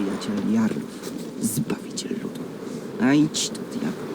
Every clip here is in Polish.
przyjaciel Jarlów, zbawiciel ludu. A idź do diabła.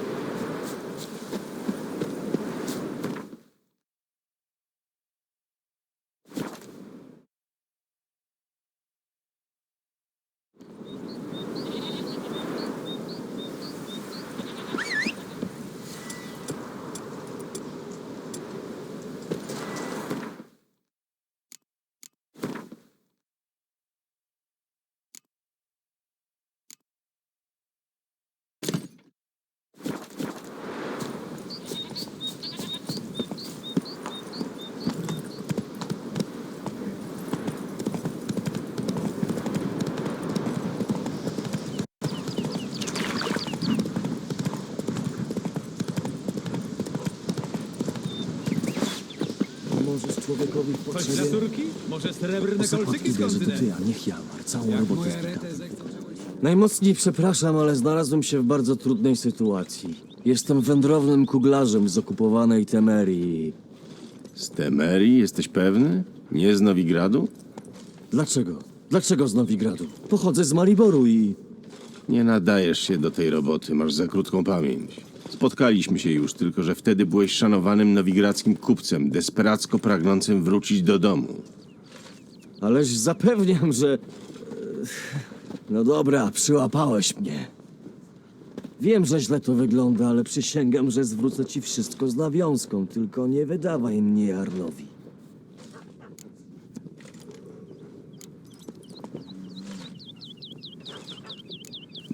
Możesz człowiekowi w Coś dla potrzebie... córki? Może srebrne kolczyki z bierze, to ty, kontynentu? a niech Jalmar. Całą Jak robotę moje zbita. rety zechcą czegoś... Najmocniej przepraszam, ale znalazłem się w bardzo trudnej sytuacji. Jestem wędrownym kuglarzem z okupowanej Temerii. Z Temerii jesteś pewny? Nie z Nowigradu? Dlaczego? Dlaczego z Nowigradu? Pochodzę z Mariboru i... Nie nadajesz się do tej roboty, masz za krótką pamięć. Spotkaliśmy się już, tylko że wtedy byłeś szanowanym nowigradzkim kupcem, desperacko pragnącym wrócić do domu. Ależ zapewniam, że... No dobra, przyłapałeś mnie. Wiem, że źle to wygląda, ale przysięgam, że zwrócę ci wszystko z nawiązką, tylko nie wydawaj mnie Jarlowi.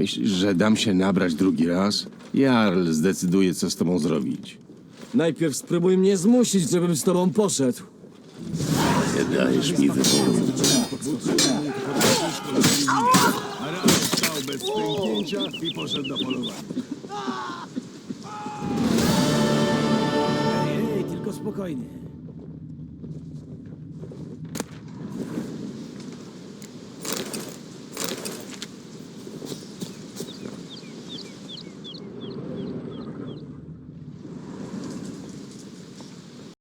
Myślisz, że dam się nabrać drugi raz? Jarl zdecyduje, co z tobą zrobić. Najpierw spróbuj mnie zmusić, żebym z tobą poszedł. Nie dajesz mi wyboru. Stał bez pęknięcia i poszedł do polowania. Ej, tylko spokojnie.